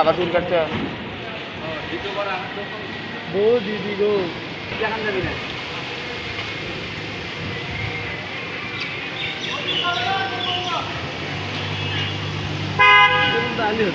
আবার চুল কাটতে বহু দিদি গো দেখান যাবি না Aduh.